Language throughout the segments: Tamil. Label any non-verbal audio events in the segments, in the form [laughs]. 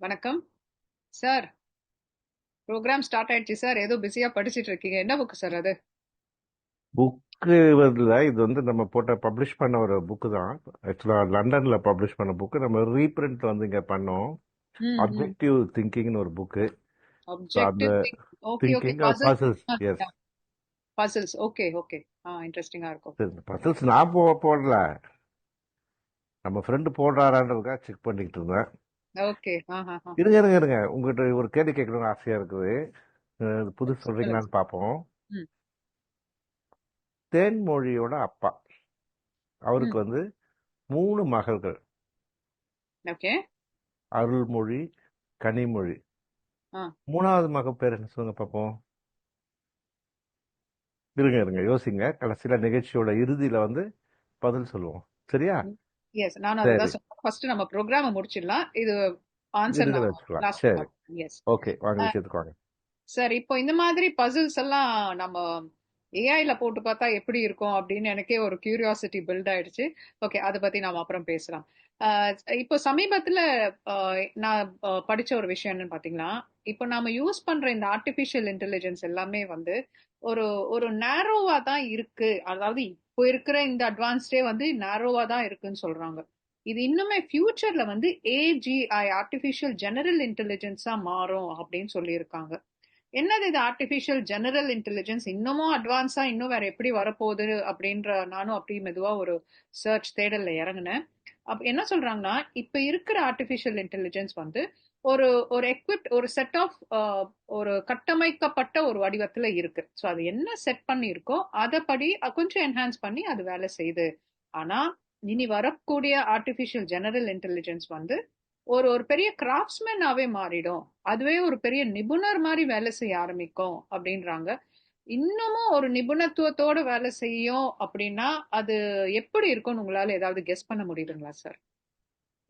வணக்கம். சார் ப்ரோக்ராம் ஸ்டார்ட் ஆயிடுச்சு சார் ஏதோ பிஸியா படிச்சிட்டு இருக்கீங்க. என்ன புக் சார் அது? புக்கு வரல இது வந்து நம்ம போட்ட பப்ளிஷ் பண்ண ஒரு புக்கு தான். ஆக்சுவலா லண்டன்ல பப்ளிஷ் பண்ண புக்கு நம்ம ரீப்ரிண்ட் வந்து இங்க பண்ணோம். அப்ஜெக்டிவ் திங்கிங்னு ஒரு புக்கு அந்த thinking puzzles yes puzzles okay okay ஆ இன்ட்ரெஸ்டிங்கா இருக்கும். பசில்ஸ் நான் போ போடல. நம்ம ஃப்ரெண்டு போடுறாரான்றதுக்காக செக் பண்ணிக்கிட்டு இருந்தேன். ஓகே. இருங்க இருங்க இருங்க. உங்ககிட்ட ஒரு கேள்வி கேட்கணும்னு ஆசையா இருக்குது. அஹ் புதுசு சொல்றீங்களான்னு பார்ப்போம் ம். தேன்மொழியோட அப்பா. அவருக்கு வந்து மூணு மகள்கள். ஓகே. அருள்மொழி கனிமொழி. ஆ. மூணாவது மக பேர் என்ன சொல்லுங்க பார்ப்போம் இருங்க இருங்க. யோசிங்க. கடைசியில நிகழ்ச்சியோட இறுதியில வந்து பதில் சொல்லுவோம். சரியா? எஸ் நான் அதுதான் சரி. சொன்னேன். ஃபர்ஸ்ட் நம்ம ப்ரோக்ராம முடிச்சிடலாம். இது ஆன்சர் எஸ் ஓகே வாங்க சார் இப்போ இந்த மாதிரி பசில்ஸ் எல்லாம் நம்ம ஏஐல போட்டு பார்த்தா எப்படி இருக்கும் அப்படின்னு எனக்கே ஒரு கியூரியாசிட்டி பில்ட் ஆயிடுச்சு. ஓகே அதை பத்தி நாம அப்புறம் பேசலாம். இப்போ சமீபத்துல நான் படிச்ச ஒரு விஷயம் என்னன்னு பாத்தீங்கன்னா இப்போ நாம யூஸ் பண்ற இந்த ஆர்டிபிஷியல் இன்டெலிஜென்ஸ் எல்லாமே வந்து ஒரு ஒரு நேரோவா தான் இருக்கு. அதாவது இப்போ இருக்கிற இந்த அட்வான்ஸ்டே வந்து நேரோவா தான் இருக்குன்னு சொல்றாங்க. இது இன்னுமே ஃபியூச்சர்ல வந்து ஏஜிஐ ஆர்டிபிஷியல் ஜெனரல் இன்டெலிஜென்ஸா மாறும் அப்படின்னு சொல்லியிருக்காங்க. என்னது இது ஆர்டிபிஷியல் ஜெனரல் இன்டெலிஜென்ஸ் இன்னமும் அட்வான்ஸா இன்னும் வேற எப்படி வரப்போகுது அப்படின்ற நானும் அப்படி மெதுவா ஒரு சர்ச் தேடல்ல இறங்கினேன். அப்ப என்ன சொல்றாங்கன்னா இப்ப இருக்கிற ஆர்டிஃபிஷியல் இன்டெலிஜென்ஸ் வந்து ஒரு ஒரு எக்விப்ட் ஒரு செட் ஆஃப் uh, ஒரு கட்டமைக்கப்பட்ட ஒரு வடிவத்துல இருக்கு. ஸோ அது என்ன செட் பண்ணியிருக்கோ அதை படி கொஞ்சம் என்ஹான்ஸ் பண்ணி அது வேலை செய்யுது. ஆனா இனி வரக்கூடிய ஆர்டிஃபிஷியல் ஜெனரல் இன்டெலிஜென்ஸ் வந்து ஒரு ஒரு பெரிய கிராஃப்ட்ஸ்மேனாவே மாறிடும். அதுவே ஒரு பெரிய நிபுணர் மாதிரி வேலை செய்ய ஆரம்பிக்கும் அப்படின்றாங்க. இன்னமும் ஒரு நிபுணத்துவத்தோட வேலை செய்யும் அப்படின்னா அது எப்படி இருக்கும்னு உங்களால ஏதாவது கெஸ் பண்ண முடியுதுங்களா சார்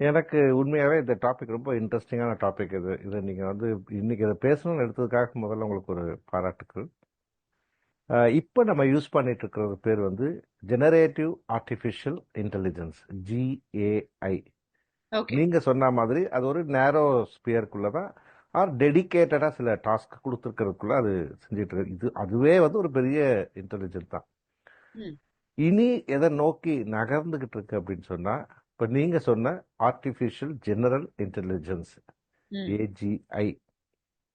எனக்கு உண்மையாவே இந்த டாபிக் ரொம்ப இன்ட்ரெஸ்டிங்கான டாபிக் இது. இதை நீங்க வந்து இன்னைக்கு இதை பேசணும்னு எடுத்ததுக்காக முதல்ல உங்களுக்கு ஒரு பாராட்டுக்கள். இப்போ நம்ம யூஸ் பண்ணிட்டு இருக்கிறது பேர் வந்து generative artificial intelligence GAI okay நீங்க சொன்ன மாதிரி அது ஒரு நேரோ ஸ்பியருக்குள்ள தான் ஆர் டெடிகேட்டடா சில டாஸ்க் கொடுத்துருக்கிறதுக்குள்ள அது செஞ்சுட்டு இருக்கு. இது அதுவே வந்து ஒரு பெரிய இன்டெலிஜென்ஸ் தான். இனி எதை நோக்கி நகர்ந்துகிட்டு இருக்கு அப்படின்னு சொன்னா இப்ப நீங்க சொன்ன ஆர்டிஃபிஷியல் ஜெனரல் இன்டெலிஜென்ஸ். ஏஜிஐ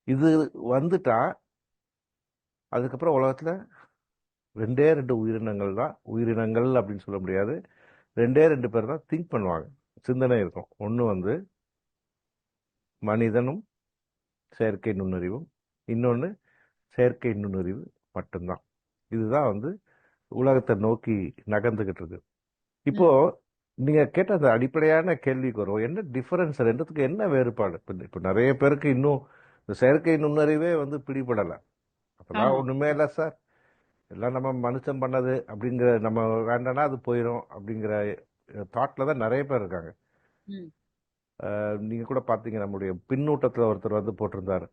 இது வந்துட்டா அதுக்கப்புறம் உலகத்துல ரெண்டே ரெண்டு உயிரினங்கள் தான். உயிரினங்கள் அப்படின்னு சொல்ல முடியாது. ரெண்டே ரெண்டு பேர் தான் திங்க் பண்ணுவாங்க. சிந்தனை இருக்கும். ஒன்று வந்து மனிதனும் செயற்கை நுண்ணறிவும் இன்னொன்று செயற்கை நுண்ணறிவு மட்டும்தான். இதுதான் வந்து உலகத்தை நோக்கி நகர்ந்துகிட்டு இருக்கு. இப்போ நீங்க கேட்ட அந்த அடிப்படையான கேள்விக்கு வரும் என்ன டிஃபரன்ஸ் ரெண்டுத்துக்கு என்ன வேறுபாடு? இப்போ நிறைய பேருக்கு இன்னும் இந்த செயற்கை நுண்ணறிவே வந்து பிடிபடலை. அப்பதான் ஆமா. ஒண்ணுமே இல்லை சார். எல்லாம் நம்ம மனுஷன் பண்ணது அப்படிங்கிற நம்ம வேண்டாம்னா அது போயிடும் அப்படிங்கிற தாட்ல தான் நிறைய பேர் இருக்காங்க. ம். அஹ் நீங்க கூட பாத்தீங்க நம்முடைய பின்னூட்டத்துல ஒருத்தர் வந்து போட்டிருந்தாரு.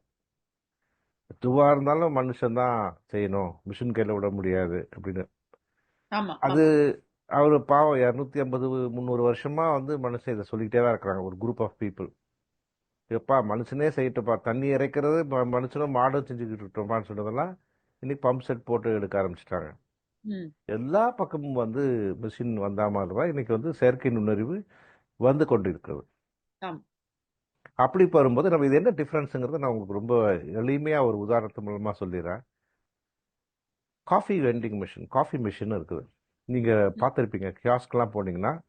எதுவா இருந்தாலும் மனுஷன் தான் செய்யணும். மிஷின் கையில விட முடியாது அப்படின்னு. அது அவர் பாவம் இரநூத்தி ஐம்பது முந்நூறு வருஷமா வந்து மனுஷன் இதை சொல்லிக்கிட்டே தான் இருக்கிறாங்க. ஒரு குரூப் ஆஃப் பீப்புள் எப்பா மனுஷனே செய்யட்டுப்பா தண்ணி இறைக்கிறது மனுஷனும் மாடும் செஞ்சுக்கிட்டு இருக்கோமான்னு சொன்னதெல்லாம் இன்னைக்கு பம்ப் செட் போட்டு எடுக்க ஆரம்பிச்சிட்டாங்க. எல்லா பக்கமும் வந்து மிஷின் வந்தா மாதிரி இன்னைக்கு வந்து செயற்கை நுண்ணறிவு வந்து கொண்டு இருக்கிறது. அப்படி வரும்போது நம்ம இது என்ன டிஃப்ரென்ஸுங்கிறத நான் உங்களுக்கு ரொம்ப எளிமையா ஒரு உதாரணத்து மூலமா சொல்லிடுறேன். Coffee vending machine coffee machine இருக்குது. நீங்க பார்த்துருப்பீங்க கியாஸ்க்கெல்லாம் போனீங்கன்னா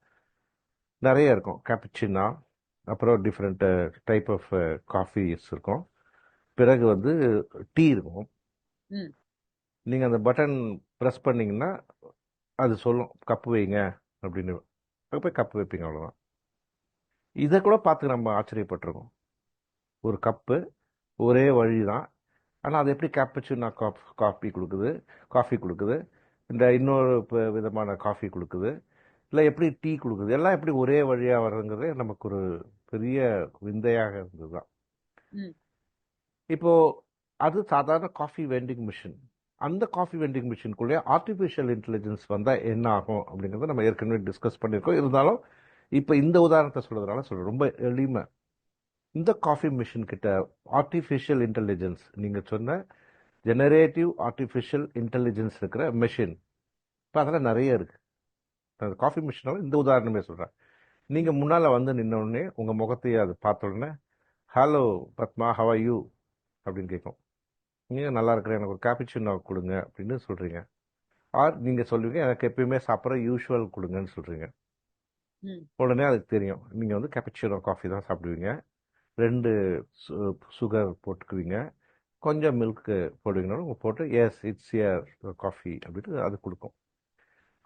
நிறைய இருக்கும். கேப்புச்சினா அப்புறம் டிஃப்ரெண்ட் டைப் ஆஃப் காஃபிஸ் இருக்கும். பிறகு வந்து டீ இருக்கும். ம். நீங்க அந்த பட்டன் ப்ரெஸ் பண்ணீங்கன்னா அது சொல்லும் கப்பு வைங்க அப்படின்னு. போய் கப்பு வைப்பீங்க அவ்வளவுதான். இதை கூட பார்த்து நம்ம ஆச்சரியப்பட்டிருக்கோம். ஒரு கப்பு ஒரே வழி தான் ஆனால் அது எப்படி கேப்பச்சுன்னா காஃப் காஃபி கொடுக்குது காஃபி கொடுக்குது? இந்த இன்னொரு விதமான காஃபி கொடுக்குது. இல்லை எப்படி டீ கொடுக்குது? எல்லாம் எப்படி ஒரே வழியாக வர்றதுங்கிறதே நமக்கு ஒரு பெரிய விந்தையாக இருந்தது தான் ம். இப்போ அது சாதாரண காஃபி வெண்டிங் மிஷின் அந்த காஃபி வெண்டிங் மிஷினுக்குள்ளேயே ஆர்டிஃபிஷியல் இன்டெலிஜென்ஸ் வந்தால் என்ன ஆகும் அப்படிங்கிறத நம்ம ஏற்கனவே டிஸ்கஸ் பண்ணியிருக்கோம். இருந்தாலும் இப்போ இந்த உதாரணத்தை சொல்றதுனால சொல்றேன். ரொம்ப எளிமை. இந்த காஃபி மிஷின் கிட்ட ஆர்டிஃபிஷியல் இன்டெலிஜென்ஸ் நீங்கள் சொன்ன ஜெனரேட்டிவ் ஆர்டிஃபிஷியல் இன்டெலிஜென்ஸ் இருக்கிற மெஷின் இப்போ அதெல்லாம் நிறைய இருக்கு. அந்த காஃபி மிஷினால இந்த உதாரணமே சொல்கிறேன் நீங்கள் முன்னால் வந்து நின்ன உடனே உங்கள் முகத்தையே அது பார்த்த உடனே ஹலோ பத்மா ஹவ் யூ அப்படின்னு கேட்கும். நீங்கள் நல்லா இருக்கிறேன் எனக்கு ஒரு கேப்பிச்சினோ கொடுங்க அப்படின்னு சொல்கிறீங்க ஆர் நீங்கள் சொல்லுவீங்க எனக்கு எப்பயுமே சாப்பிட்ற யூஷுவல் கொடுங்கன்னு சொல்கிறீங்க. உடனே அதுக்கு தெரியும். நீங்கள் வந்து கேப்பிச்சினோ காஃபி தான் சாப்பிடுவீங்க. ரெண்டு சுகர் போட்டுக்குவீங்க. கொஞ்சம் மில்க்கு போடுவீங்கனாலும் போட்டு எஸ் இட்ஸ் இயர் காஃபி அப்படின்னு அது கொடுக்கும்.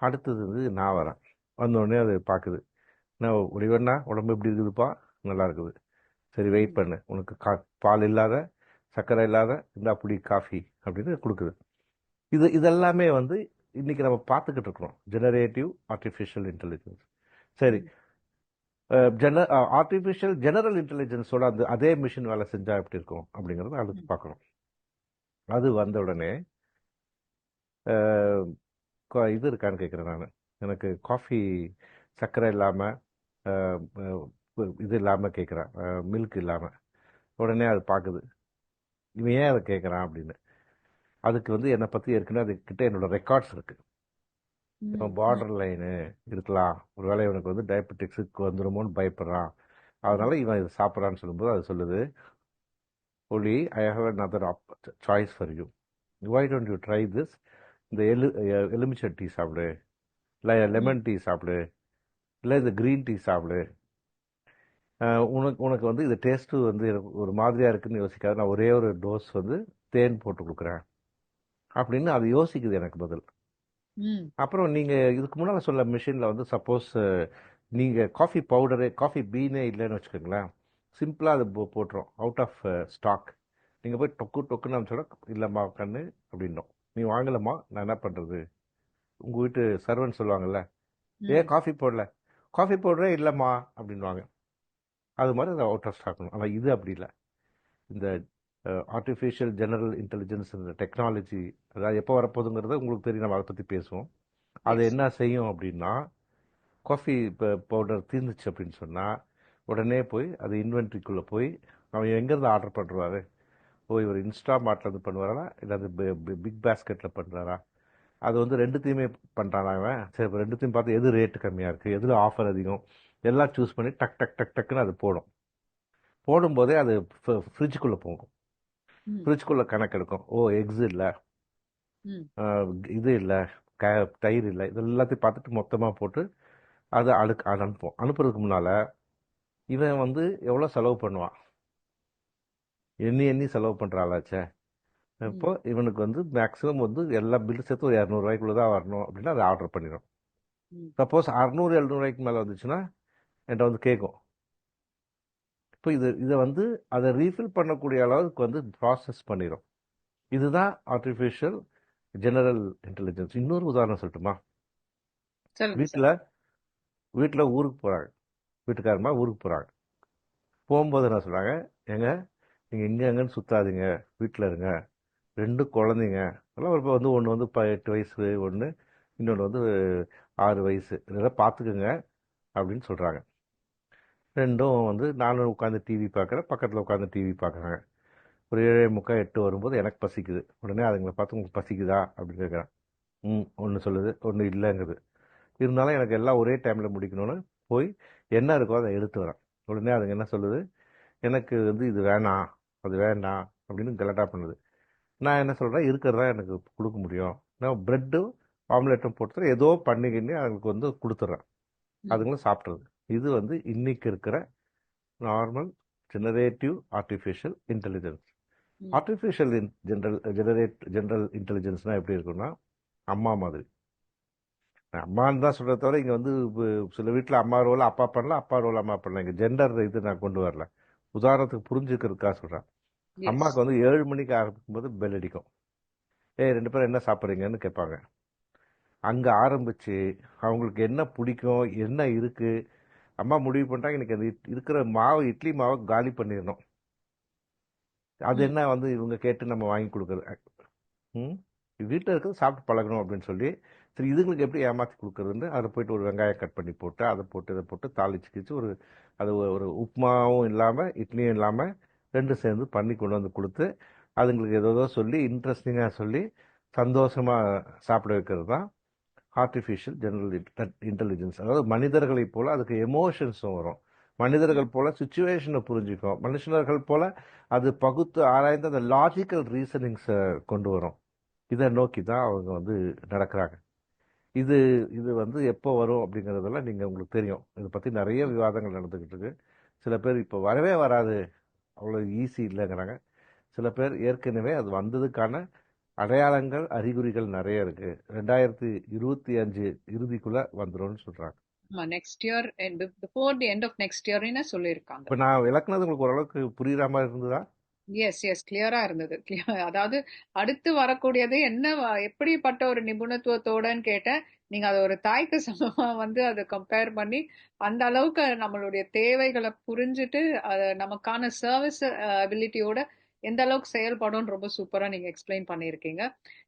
அடுத்தது வந்து நான் வரேன். வந்த உடனே அது பார்க்குது நான் ஒளிவண்ணா உடம்பு எப்படி இருக்குதுப்பா? நல்லா இருக்குது. சரி வெயிட் பண்ணு. உனக்கு கா பால் இல்லாத சர்க்கரை இல்லாத இந்த அப்படி காஃபி அப்படின்னு கொடுக்குது. இது இதெல்லாமே வந்து இன்னைக்கு நம்ம பார்த்துக்கிட்டு இருக்கிறோம். ஜெனரேட்டிவ் ஆர்டிஃபிஷியல் இன்டெலிஜென்ஸ் சரி ஜென ஆர்டிஃபிஷியல் ஜெனரல் இன்டெலிஜென்ஸோட அந்த அதே மிஷின் வேலை செஞ்சால் எப்படி இருக்கும் அப்படிங்கிறத அடுத்து பார்க்கணும். அது வந்த உடனே கொ- இது இருக்கான்னு கேட்குறேன் நான். எனக்கு காஃபி சர்க்கரை இல்லாமல் இது இல்லாமல் கேட்குறேன் மில்க் இல்லாமல் உடனே அது பார்க்குது. இவன் ஏன் அதை கேட்குறான் அப்படின்னு. அதுக்கு வந்து என்னை பற்றி ஏற்கனவே அதுக்கிட்ட என்னோட ரெக்கார்ட்ஸ் இருக்குது பார்டர் லைனு இருக்கலாம். ஒருவேளை இவனுக்கு வந்து டயபெட்டிக்ஸுக்கு வந்துருமோன்னு பயப்படுறான். அதனால இவன் இது சாப்பிட்றான்னு சொல்லும்போது அது சொல்லுது ஒலி I have another choice for you why don't you try this இந்த எலு எலுமிச்சை டீ சாப்பிடு. இல்லை லெமன் டீ சாப்பிடு. இல்லை இந்த க்ரீன் டீ சாப்பிடு. உனக்கு உனக்கு வந்து இது டேஸ்ட்டு வந்து எனக்கு ஒரு மாதிரியாக இருக்குன்னு யோசிக்காது. நான் ஒரே ஒரு டோஸ் வந்து தேன் போட்டு கொடுக்குறேன். அப்படின்னு அது யோசிக்குது எனக்கு பதில். ம், அப்புறம் நீங்கள் இதுக்கு முன்னால் சொல்ல மிஷினில் வந்து சப்போஸ் நீங்கள் காஃபி பவுடரு காஃபி பீனே இல்லைன்னு வச்சுக்கோங்களேன் சிம்பிளாக அது போ- போட்டுரும். Out of stock. நீங்கள் போய் டொக்கு டொக்குன்னு அனுப்பிச்சோட இல்லைம்மா கண்ணு அப்படின்னோம். நீ வாங்கலம்மா நான் என்ன பண்ணுறது உங்கள் வீட்டு சர்வன்ட் சொல்லுவாங்கல்ல ஏ ம், காஃபி போடல. காஃபி பவுடரே இல்லைம்மா அப்படின்வாங்க அது மாதிரி அது அவுட் ஆஃப் ஸ்டாக் ஆனால் இது அப்படி இல்லை. இந்த ஆர்டிஃபிஷியல் ஜெனரல் இன்டெலிஜென்ஸ் இந்த டெக்னாலஜி அதாவது எப்போ வரப்போகுதுங்கிறத உங்களுக்கு தெரியும். நம்ம அதை பற்றி பேசுவோம். அது. என்ன செய்யும் அப்படின்னா காஃபி பவுடர் தீர்ந்துச்சு அப்படின்னு சொன்னால் உடனே போய் அது இன்வென்ட்ரிக்குள்ளே போய் அவன் எங்கேருந்து ஆர்டர் பண்ணுறாரு ஓ இவர் இன்ஸ்டா மார்ட்லேருந்து பண்ணுவாரா? இல்லை அது பிக் பேஸ்கெட்டில் பண்ணுறாரா அது வந்து ரெண்டுத்தையுமே பண்ணுறானா அவன் சரி இப்போ ரெண்டுத்தையும் பார்த்து எது ரேட்டு கம்மியாக இருக்குது எதில் ஆஃபர் அதிகம்? எல்லாம் சூஸ் பண்ணி டக் டக் டக் டக்குன்னு அது போடும். போடும்போதே அது ஃப்ரிட்ஜுக்குள்ளே போகும். ம், ஃப்ரிட்ஜுக்குள்ளே கணக்கெடுக்கும் ஓ எக்ஸ் இல்லை. இது இல்லை. க தயிர் இல்லை. இது எல்லாத்தையும் பார்த்துட்டு மொத்தமாக போட்டு அதை அழுக்கு அது அனுப்புவோம். அனுப்புறதுக்கு முன்னால் இவன் வந்து எவ்வளோ செலவு பண்ணுவான்? எண்ணி எண்ணி செலவு பண்ணுற ஆளாச்சே. இப்போ இவனுக்கு வந்து மேக்ஸிமம் வந்து எல்லா பில்லு சேர்த்து ஒரு இரநூறுவாய்க்குள்ள தான் வரணும் அப்படின்னா அதை ஆர்டர் பண்ணிடும். சப்போஸ் அறநூறு எழுநூறுவாய்க்கு மேலே வந்துச்சுன்னா என்கிட்ட வந்து கேட்கும். இப்போ இது இதை வந்து அதை ரீஃபில் பண்ணக்கூடிய அளவுக்கு வந்து ப்ராசஸ் பண்ணிடும் இதுதான் ஆர்டிஃபிஷியல் ஜெனரல் இன்டெலிஜென்ஸ் இன்னொரு உதாரணம் சொல்லட்டுமா? வீட்டில் வீட்டில் ஊருக்கு போகிறாங்க வீட்டுக்காரமா ஊருக்கு போகிறாங்க போகும்போது என்ன சொல்கிறாங்க ஏங்க நீங்கள் இங்கே எங்கன்னு சுத்தாதீங்க. வீட்டில் இருங்க. ரெண்டு குழந்தைங்க. அதெல்லாம் இப்போ வந்து ஒன்று வந்து ப எட்டு வயசு ஒன்று இன்னொன்று வந்து ஆறு வயசு. இதெல்லாம் பார்த்துக்குங்க அப்படின்னு சொல்கிறாங்க ரெண்டும் வந்து நானும் உட்காந்து டிவி பார்க்குறேன் பக்கத்தில் உட்காந்து டிவி பார்க்குறாங்க. ஒரு ஏழே முக்கால் எட்டு வரும்போது எனக்கு பசிக்குது. உடனே அதுங்களை பார்த்து உங்களுக்கு பசிக்குதா? அப்படின்னு கேட்குறேன். ம் ஒன்று சொல்லுது ஒன்று இல்லைங்குது. இருந்தாலும் எனக்கு எல்லாம் ஒரே டைமில் முடிக்கணும்னு போய் என்ன இருக்கோ அதை எடுத்து வரேன் உடனே அதுங்க என்ன சொல்லுது? எனக்கு வந்து இது வேணாம் அது வேண்டாம் அப்படின்னு கலட்டா பண்ணுது. நான் என்ன சொல்கிறேன் இருக்கிறதா எனக்கு கொடுக்க முடியும். நான் ப்ரெட்டும் ஆம்லெட்டும் போட்டு ஏதோ பண்ணிக்கின்னு அதுங்களுக்கு வந்து கொடுத்துட்றேன். அதுங்களும் சாப்பிட்றது. இது வந்து இன்னைக்கு இருக்கிற normal generative artificial intelligence. Artificial general generate general இன்டெலிஜென்ஸ்னால் எப்படி இருக்குன்னா அம்மா மாதிரி. அம்மான்னு தான் சொல்கிறத தவிர இங்கே வந்து சில வீட்டில் அம்மா ரோல் அப்பா பண்ணலாம் அப்பா ரோல் அம்மா பண்ணலாம். இங்கே ஜெண்டர் இது நான் கொண்டு வரல. உதாரணத்துக்கு புரிஞ்சுக்கிறதுக்காக சொல்கிறேன். அம்மாவுக்கு வந்து ஏழு மணிக்கு ஆரம்பிக்கும் போது பெல் அடிக்கும். ஏய் ரெண்டு பேரும் என்ன சாப்பிட்றீங்கன்னு கேட்பாங்க. அங்கே ஆரம்பித்து அவங்களுக்கு என்ன பிடிக்கும் என்ன இருக்குது அம்மா முடிவு பண்ணிட்டாங்க இன்னைக்கு அந்த இட்- இருக்கிற மாவு இட்லி மாவை காலி பண்ணிடணும். அது. என்ன வந்து இவங்க கேட்டு நம்ம வாங்கி கொடுக்குறது? ம்? வீட்டில் இருக்கிறது சாப்பிட்டு பழகணும் அப்படின்னு சொல்லி சரி இதுங்களுக்கு எப்படி ஏமாற்றி கொடுக்குறதுன்னு அதை போயிட்டு ஒரு வெங்காயம் கட் பண்ணி போட்டு அதை போட்டு இதை போட்டு தாளிச்சு கிச்சு ஒரு அது ஒரு உப்புமாவும் இல்லாமல் இட்லியும் இல்லாமல் ரெண்டும் சேர்ந்து பண்ணி கொண்டு வந்து கொடுத்து அதுங்களுக்கு ஏதோ சொல்லி இன்ட்ரெஸ்டிங்காக சொல்லி சந்தோஷமாக சாப்பிட வைக்கிறது தான் ஆர்டிஃபிஷியல் ஜெனரல் இன்டெலிஜென்ஸ் அதாவது மனிதர்களைப் போல் அதுக்கு எமோஷன்ஸும் வரும். மனிதர்கள் போல் சுச்சுவேஷனை புரிஞ்சுக்கும். மனுஷனர்கள் போல் அது பகுத்து ஆராய்ந்து அந்த லாஜிக்கல் ரீசனிங்ஸை கொண்டு வரும். இதை நோக்கி தான் அவங்க வந்து நடக்கிறாங்க. இது இது வந்து எப்போ வரும் அப்படிங்கிறதெல்லாம் நீங்கள் உங்களுக்கு தெரியும். இதை பற்றி நிறைய விவாதங்கள் நடந்துக்கிட்டு இருக்கு. சில பேர் இப்போ வரவே வராது. அவ்வளோ ஈஸி இல்லைங்கிறாங்க. சில பேர் ஏற்கனவே அது வந்ததுக்கான அடையாளங்கள் அறிகுறிகள் நிறைய இருக்கு. ரெண்டாயிரத்தி இருபத்தி அஞ்சு இறுதிக்குள்ள வந்துரும்னு சொல்றாங்க. Next year before the end of next இயர்னு சொல்லியிருக்காங்க. இப்போ நான் விளக்குனது உங்களுக்கு ஓரளவுக்கு புரியுற மாதிரி இருந்ததா? எஸ் எஸ் கிளியரா இருந்தது. அதாவது அடுத்து வரக்கூடியது என்ன எப்படிப்பட்ட ஒரு நிபுணத்துவத்தோடன்னு கேட்டேன். நீங்க அதை ஒரு தாய்க்கு சமமா வந்து அதை கம்பேர் பண்ணி அந்த அளவுக்கு நம்மளுடைய தேவைகளை புரிஞ்சுட்டு அதை நமக்கான சர்வீஸ் அபிலிட்டியோட எந்த அளவுக்கு செயல்படும் ரொம்ப சூப்பரா நீங்க எக்ஸ்பிளைன் பண்ணியிருக்கீங்க.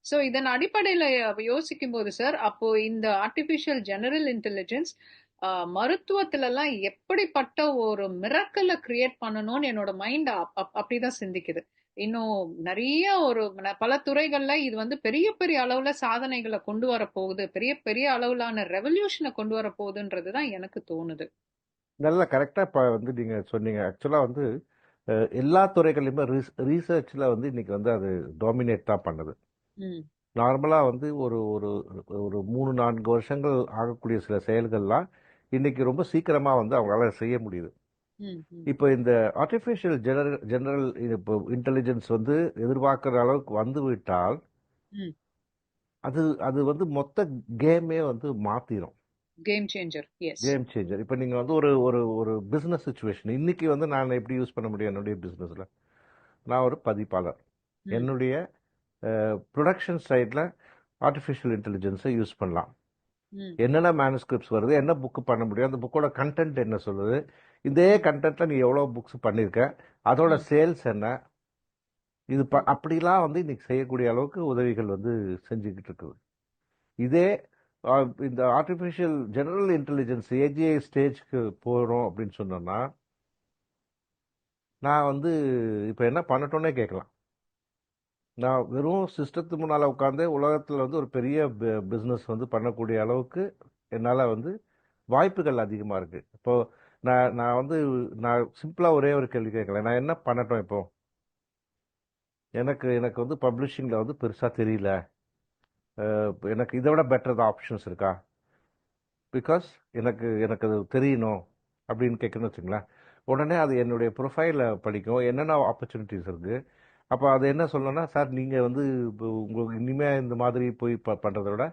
ஸோ இதன் அடிப்படையில யோசிக்கும் போது சார் அப்போ இந்த ஆர்டிஃபிஷியல் ஜெனரல் இன்டெலிஜென்ஸ் மருத்துவத்துல எல்லாம் எப்படிப்பட்ட ஒரு மிரக்கலை கிரியேட் பண்ணணும்னு என்னோட மைண்ட் அப்படிதான் சிந்திக்குது. இன்னும் நிறைய ஒரு பல துறைகள்ல இது வந்து பெரிய பெரிய அளவுல சாதனைகளை கொண்டு வர போகுது. பெரிய பெரிய அளவிலான ரெவல்யூஷனை கொண்டு வர போகுதுன்றதுதான் எனக்கு தோணுது. நல்ல கரெக்டாக இப்போ வந்து நீங்க சொன்னீங்க. ஆக்சுவலா வந்து எல்லா துறைகளையுமே ரீசர்ச்சில் வந்து இன்னைக்கு வந்து அது டாமினேட் தான் பண்ணுது. நார்மலாக வந்து ஒரு ஒரு ஒரு மூணு நான்கு வருஷங்கள் ஆகக்கூடிய சில செயல்கள்லாம் இன்னைக்கு ரொம்ப சீக்கிரமாக வந்து அவங்களால செய்ய முடியுது. இப்போ இந்த ஆர்டிஃபிஷியல் ஜெனரல் ஜெனரல் இப்போ இன்டெலிஜென்ஸ் வந்து எதிர்பார்க்குற அளவுக்கு வந்து விட்டால் அது அது வந்து மொத்த கேமே வந்து மாற்றிடும் game changer yes game changer இப்போ நீங்கள் வந்து ஒரு ஒரு ஒரு பிஸ்னஸ் சுச்சுவேஷன் இன்னைக்கு வந்து நான் எப்படி யூஸ் பண்ண முடியும் என்னுடைய பிஸ்னஸில் நான் ஒரு பதிப்பாளர். என்னுடைய ப்ரொடக்ஷன் சைடில் ஆர்டிஃபிஷியல் இன்டெலிஜென்ஸை யூஸ் பண்ணலாம். என்னென்ன மேனுஸ்கிரிப்ட்ஸ் வருது என்ன புக்கு பண்ண முடியும் அந்த புக்கோட கண்டென்ட் என்ன சொல்லுது? இதே கண்டென்ட்டில் நீ எவ்வளோ புக்ஸ் பண்ணியிருக்க அதோட சேல்ஸ் என்ன? இது ப அப்படிலாம் வந்து இன்னைக்கு செய்யக்கூடிய அளவுக்கு உதவிகள் வந்து செஞ்சுக்கிட்டு இருக்குது. இதே இந்த ஆர்டிஃபிஷியல் ஜெனரல் இன்டெலிஜென்ஸ் ஏஜிஐ ஸ்டேஜ்க்கு போகிறோம் அப்படின்னு சொன்னோன்னா நான் வந்து இப்போ என்ன பண்ணட்டோன்னே கேட்கலாம். நான் வெறும் சிஸ்டத்து முன்னால் உட்காந்து உலகத்தில் வந்து ஒரு பெரிய பிஸ்னஸ் வந்து பண்ணக்கூடிய அளவுக்கு என்னால் வந்து வாய்ப்புகள் அதிகமாக இருக்குது இப்போ நான் நான் வந்து நான் சிம்பிளாக ஒரே ஒரு கேள்வி கேட்கல நான் என்ன பண்ணட்டும் இப்போ? எனக்கு எனக்கு வந்து பப்ளிஷிங்கில் வந்து பெருசாக தெரியல. எனக்கு இதை விட பெட்டர் தான் ஆப்ஷன்ஸ் இருக்கா? பிகாஸ் எனக்கு எனக்கு அது தெரியணும் அப்படின்னு கேட்கணும்னு வச்சுங்களேன் உடனே அது என்னுடைய ப்ரொஃபைலை படிக்கும். என்னென்ன ஆப்பர்ச்சுனிட்டிஸ் இருக்குது அப்போ அது என்ன சொல்லணும்னா சார் நீங்கள் வந்து இப்போ உங்களுக்கு இனிமேல் இந்த மாதிரி போய் ப பண்ணுறத விட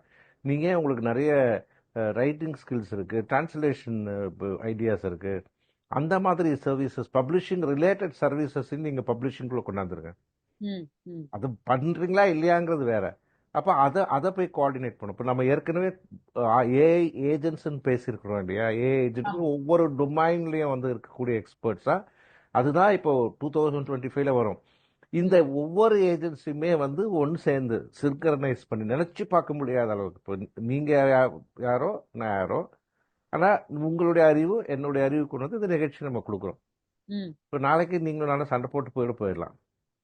நீங்கள் உங்களுக்கு நிறைய ரைட்டிங் ஸ்கில்ஸ் இருக்குது டிரான்ஸ்லேஷன் ஐடியாஸ் இருக்குது அந்த மாதிரி சர்வீசஸ் பப்ளிஷிங் ரிலேட்டட் சர்வீசஸ் நீங்கள் பப்ளிஷிங்குள்ளே கொண்டாந்துருங்க. அது பண்ணுறீங்களா இல்லையாங்கிறது வேற. அப்போ அதை அதை போய் கோஆர்டினேட் பண்ணும் இப்போ நம்ம ஏற்கனவே ஏஐ ஏஜென்ட்ஸ்னு பேசியிருக்கிறோம் இல்லையா? ஏஐ ஆ ஏஜென்ட்னு ஒவ்வொரு டொமைன்லேயும் வந்து இருக்கக்கூடிய எக்ஸ்பர்ட்ஸாக அதுதான் இப்போ டூ தௌசண்ட் டுவெண்ட்டி ஃபைவ்ல வரும். இந்த ஒவ்வொரு ஏஜென்சியுமே வந்து ஒன்று சேர்ந்து சிர்கனைஸ் பண்ணி நினச்சி பார்க்க முடியாத அளவுக்கு. இப்போ நீங்கள் யாரோ நான் யாரோ ஆனால் உங்களுடைய அறிவு என்னுடைய அறிவு கொண்டு வந்து இந்த நிகழ்ச்சி நம்ம கொடுக்குறோம். ம். இப்போ நாளைக்கு நீங்களும் நானும் சண்டை போட்டு போயிட போயிடலாம்.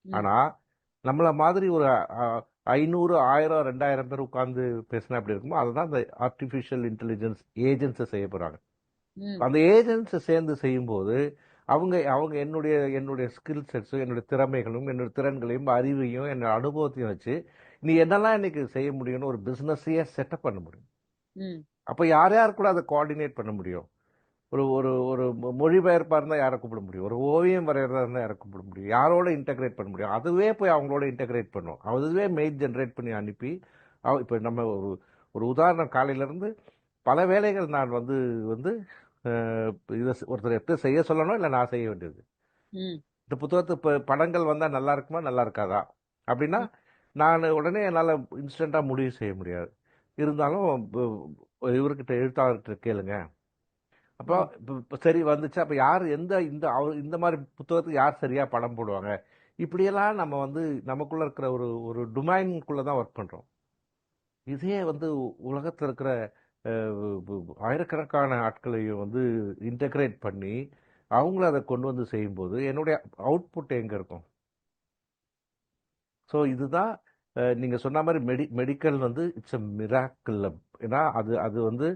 ஆனால் நம்மள மாதிரி ஒரு ஐநூறு ஆயிரம் ரெண்டாயிரம் பேர் உட்காந்து பேசினா அப்படி இருக்குமோ அதுதான் அந்த ஆர்டிஃபிஷியல் இன்டெலிஜென்ஸ் ஏஜென்ட்ஸை செய்ய போகிறாங்க ம். அந்த ஏஜென்ட்ஸை சேர்ந்து செய்யும்போது அவங்க அவங்க என்னுடைய என்னுடைய ஸ்கில் செட்ஸும் என்னுடைய திறமைகளும் என்னுடைய திறன்களையும் அறிவையும் என்னோட அனுபவத்தையும் வச்சு நீ என்னெல்லாம் இன்னைக்கு செய்ய முடியும்னு ஒரு பிஸ்னஸையே செட்டப் பண்ண முடியும். அப்போ யார் யார் கூட அதை கோஆர்டினேட் பண்ண முடியும்? ஒரு ஒரு ஒரு மொழிபெயர்ப்பாக இருந்தால் யாரை கூப்பிட முடியும்? ஒரு ஓவியம் வரைகிறதா இருந்தால் யாரை கூப்பிட முடியும்? யாரோட இன்டகிரேட் பண்ண முடியும்? அதுவே போய் அவங்களோட இன்டகிரேட் பண்ணும். அதுவே மெயில் ஜென்ரேட் பண்ணி அனுப்பி இப்போ நம்ம ஒரு ஒரு உதாரணம் காலையிலேருந்து பல வேலைகள் நான் வந்து வந்து இதை ஒருத்தர் எப்படி செய்ய சொல்லணும் இல்லை நான் செய்ய வேண்டியது. இந்த புத்தகத்து இப்போ படங்கள் வந்தால் நல்லா இருக்குமா நல்லா இருக்காதா? அப்படின்னா நான் உடனே என்னால் இன்ஸ்டண்ட்டாக முடிவு செய்ய முடியாது. இருந்தாலும் இவர்கிட்ட எழுத்தாளர்கிட்ட கேளுங்க. அப்போ இப்போ சரி வந்துச்சு. அப்போ யார் எந்த இந்த அவர் இந்த மாதிரி புத்தகத்துக்கு யார் சரியாக படம் போடுவாங்க? இப்படியெல்லாம் நம்ம வந்து நமக்குள்ளே இருக்கிற ஒரு ஒரு டொமைனுக்குள்ளே தான் ஒர்க் பண்ணுறோம் இதே வந்து உலகத்தில் இருக்கிற ஆயிரக்கணக்கான ஆட்களையும் வந்து இன்டகிரேட் பண்ணி அவங்கள அதை கொண்டு வந்து செய்யும்போது என்னுடைய அவுட்புட் எங்கே இருக்கும்? ஸோ இதுதான் அஹ், நீங்க சொன்ன மாதிரி மெடி மெடிக்கல் வந்து இட்ஸ் அ மிராக்கிள் ஏன்னா அது அது வந்து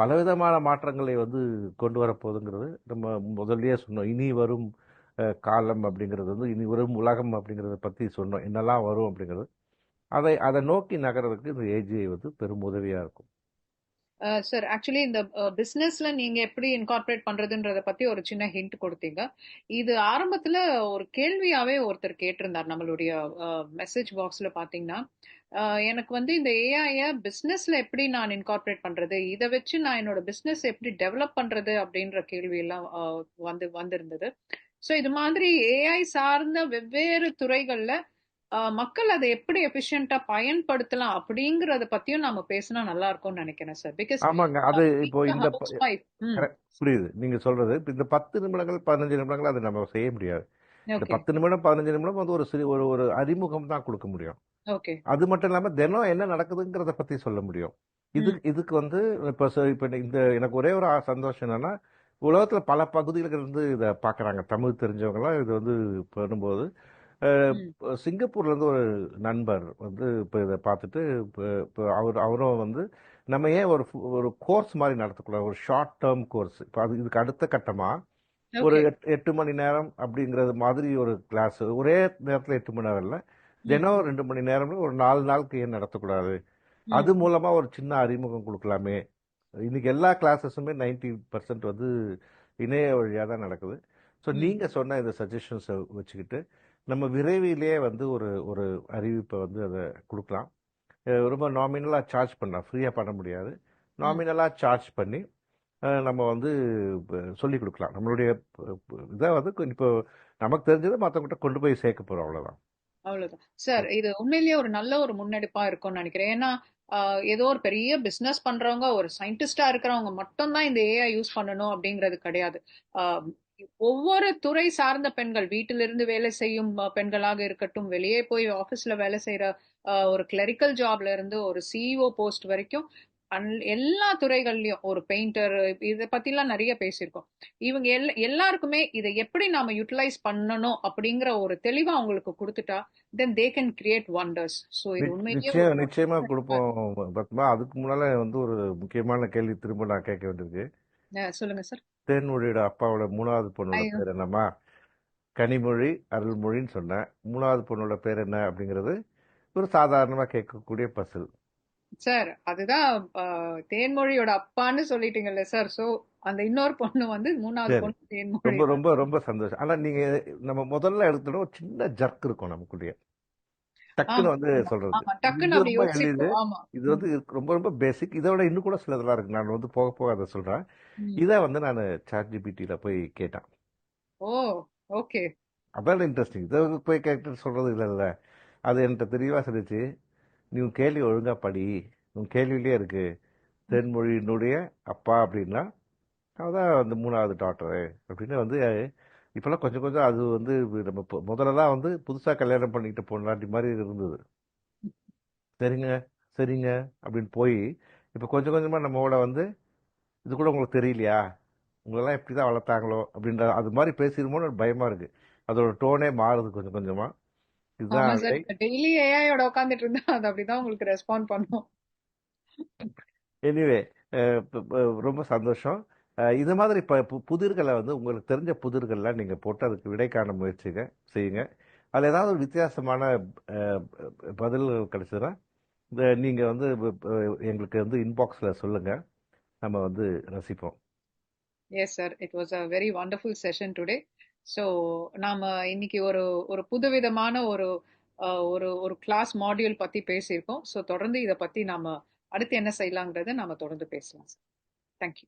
பலவிதமான மாற்றங்களை வந்து கொண்டு வரப்போகுதுங்கிறது நம்ம முதல்லையே சொன்னோம். இனி வரும் காலம் அப்படிங்கிறது வந்து இனி வரும் உலகம் அப்படிங்கிறத பற்றி சொன்னோம். என்னெல்லாம் வரும் அப்படிங்கிறது. அதை அதை நோக்கி நகர்றதுக்கு இந்த ஏஜிஐ வந்து பெரும் உதவியாக இருக்கும். Uh, சார் ஆக்சுவலி இந்த uh, பிஸ்னஸ்ல நீங்க எப்படி இன்கார்பரேட் பண்றதுன்றத பத்தி ஒரு சின்ன ஹிண்ட் கொடுத்தீங்க. இது ஆரம்பத்துல ஒரு கேள்வியாவே ஒருத்தர் கேட்டிருந்தார் நம்மளுடைய uh, மெசேஜ் பாக்ஸ்ல பாத்தீங்கன்னா. எனக்கு வந்து இந்த ஏஐய பிஸ்னஸ்ல எப்படி நான் இன்கார்பரேட் பண்றது? இதை வச்சு நான் என்னோட பிஸ்னஸ் எப்படி டெவலப் பண்றது? அப்படின்ற கேள்வி எல்லாம் வந்து வந்திருந்தது. ஸோ இது மாதிரி ஏஐ சார்ந்த வெவ்வேறு துறைகள்ல மக்கள் அதை எப்படி எஃபிஷியண்டா பயன்படுத்தலாம் அப்படிங்கறத பத்தியும் நாம பேசினா நல்லா இருக்கும்னு நினைக்கிறேன் சார் பிகாஸ் ஆமாங்க. அது இப்போ இந்த புரியுது. நீங்க சொல்றது. இந்த பத்து நிமிடங்கள் பதினஞ்சு நிமிடங்கள் அதை நம்ம செய்ய முடியாது. இந்த பத்து நிமிடம் பதினஞ்சு நிமிடம் வந்து ஒரு சிறு ஒரு ஒரு அறிமுகம் தான் கொடுக்க முடியும். அது மட்டும் இல்லாம தினம் என்ன நடக்குதுங்கிறத பத்தி சொல்ல முடியும். இது இதுக்கு வந்து இப்போ இப்போ இந்த எனக்கு ஒரே ஒரு சந்தோஷம் என்னன்னா உலகத்துல பல பகுதிகளுக்கு இருந்து இதை பார்க்கறாங்க தமிழ் தெரிஞ்சவங்கலாம் இது வந்து பண்ணும்போது அஹ், ம். இப்போ சிங்கப்பூர்ல இருந்து ஒரு நண்பர் வந்து இப்போ இதை பார்த்துட்டு இப்போ இப்போ அவர் அவரும் வந்து நம்ம ஏன் ஒரு ஒரு கோர்ஸ் மாதிரி நடத்தக்கூடாது ஒரு ஷார்ட் டேர்ம் கோர்ஸ். இப்போ அது இதுக்கு அடுத்த கட்டமா ஒரு எட்டு மணி நேரம் அப்படிங்கிறது மாதிரி ஒரு கிளாஸ். ஒரே நேரத்தில் எட்டு மணி நேரம் இல்லை. தினம் ரெண்டு மணி நேரம் ஒரு நாலு நாளுக்கு ஏன் நடத்தக்கூடாது அது ம். மூலமா ஒரு சின்ன அறிமுகம் கொடுக்கலாமே. இன்னைக்கு எல்லா கிளாஸஸுமே 90% பர்சன்ட் வந்து இணைய வழியாக தான் நடக்குது. ஸோ ம். நீங்க சொன்ன இந்த சஜஷன்ஸை வச்சுக்கிட்டு நம்ம விரைவிலேயே வந்து ஒரு ஒரு அறிவிப்பை வந்து அதை கொடுக்கலாம். ரொம்ப நாமினலாக சார்ஜ் பண்ணலாம் ஃப்ரீயாக பண்ண முடியாது. நாமினலாக சார்ஜ் பண்ணி நம்ம வந்து சொல்லி கொடுக்கலாம். நம்மளுடைய இதை வந்து இப்போ நமக்கு தெரிஞ்சதை மற்றவங்ககிட்ட கொண்டு போய் சேர்க்க போகிறோம் அவ்வளோதான் அவ்வளவுதான். சார் இது உண்மையிலேயே ஒரு நல்ல ஒரு முன்னெடுப்பா இருக்கும்னு நினைக்கிறேன். ஏன்னா ஏதோ ஒரு பெரிய பிசினஸ் பண்றவங்க ஒரு சயின்டிஸ்டா இருக்கிறவங்க மட்டும்தான் இந்த ஏஐ யூஸ் பண்ணணும் அப்படிங்கிறது கிடையாது. ஒவ்வொரு துறை சார்ந்த பெண்கள் வீட்டிலிருந்து வேலை செய்யும் பெண்களாக இருக்கட்டும் வெளியே போய் ஆபீஸ்ல வேலை செய்யற ஒரு கிளரிக்கல் ஜாப்ல இருந்து ஒரு சிஇஓ போஸ்ட் வரைக்கும் அன்- எல்லா துறைகள்லயும் ஒரு பெயிண்டர் இதை பத்திலாம் நிறைய பேசியிருக்கோம். இவங்க எல் எல்லாருக்குமே இதை எப்படி நாம யூட்டிலைஸ் பண்ணணும் அப்படிங்கிற ஒரு தெளிவை அவங்களுக்கு கொடுத்துட்டா then they can create wonders so இது உண்மையிலேயே நிச்சயம் [laughs] கொடுப்போம் பத்மா. அதுக்கு முன்னால வந்து ஒரு முக்கியமான கேள்வி திரும்ப நான் கேட்க வேண்டியிருக்கு. சொல்லுங்க சார். தேன்மொழியோட அப்பாவோட மூணாவது பொண்ணோட பேர் என்னம்மா? கனிமொழி அருள்மொழின்னு சொன்னேன். மூணாவது பொண்ணோட பேர் என்ன அப்படிங்கிறது ஒரு சாதாரணமா கேட்கக்கூடிய பசில். சார் அதுதான் தேன்மொழியோட அப்பான்னு சொல்லிட்டீங்கல்ல சார். ஸோ அந்த இன்னொரு பொண்ணு வந்து மூணாவது பொண்ணு தேன்மொழி ரொம்ப ரொம்ப ரொம்ப சந்தோஷம். ஆனா நீங்க நம்ம முதல்ல எடுத்துடும் ஒரு சின்ன ஜர்க் இருக்கும் நமக்குள்ளேயே. டக்குன்னு வந்து சொல்றது. டக்குன்னு இது அப்படி ஆமா. இது வந்து ரொம்ப ரொம்ப பேசிக் இதை விட இன்னும் கூட சிலதெல்லாம் இருக்கு. நான் வந்து போக போக அதை சொல்றேன். இதை வந்து நான் சாட் ஜிபிடியில போய் கேட்டேன். ஓ ஓகே. அதான் இன்ட்ரெஸ்டிங் இதை போய் கேட்டு சொல்றது இல்லைல்ல அது என்கிட்ட தெளிவா சொல்லிச்சு. நீ உன் கேள்வி ஒழுங்கா படி. உன் கேள்வியிலே இருக்கு. தென்மொழியினுடைய அப்பா அப்படின்னா அவதான் வந்து மூணாவது டாக்டரு அப்படின்னு வந்து இப்பெல்லாம் கொஞ்சம் கொஞ்சம் அது வந்து நம்ம முதல்லலாம் வந்து புதுசா கல்யாணம் பண்ணிக்கிட்டு பொண்டாட்டி மாதிரி இருந்தது. சரிங்க சரிங்க அப்படின்னு போய் இப்போ கொஞ்சம் கொஞ்சமா நம்மளோட வந்து இது கூட உங்களுக்கு தெரியலையா? உங்களெல்லாம் எப்படி தான் வளர்த்தாங்களோ அப்படின்ற அது மாதிரி பேசிடுமோன்னு ஒரு பயமா இருக்கு. அதோட டோனே மாறுது கொஞ்சம் கொஞ்சமா. இதுதான் டெய்லி ஏஐயோட உட்காந்துட்டு இருந்தா அது அப்படிதான் உங்களுக்கு ரெஸ்பாண்ட் பண்ணும். எனிவே ரொம்ப சந்தோஷம். இது மாதிரி இப்போ பு புதிர்களை வந்து உங்களுக்கு தெரிஞ்ச புதிர்கள்லாம் நீங்கள் போட்டு அதுக்கு விடை காண முயற்சிங்க செய்யுங்க. அதில் ஏதாவது ஒரு வித்தியாசமான பதில்கள் கிடைச்சதுன்னா இந்த நீங்கள் வந்து எங்களுக்கு வந்து இன்பாக்ஸில் சொல்லுங்கள் நம்ம வந்து ரசிப்போம். Yes sir it was a very wonderful session today so நாம் இன்னைக்கு ஒரு ஒரு புதுவிதமான ஒரு ஒரு ஒரு கிளாஸ் மாடியூல் பற்றி பேசியிருக்கோம். ஸோ தொடர்ந்து இதை பற்றி நாம் அடுத்து என்ன செய்யலாங்கிறத நாம் தொடர்ந்து பேசலாம் சார் தேங்க்யூ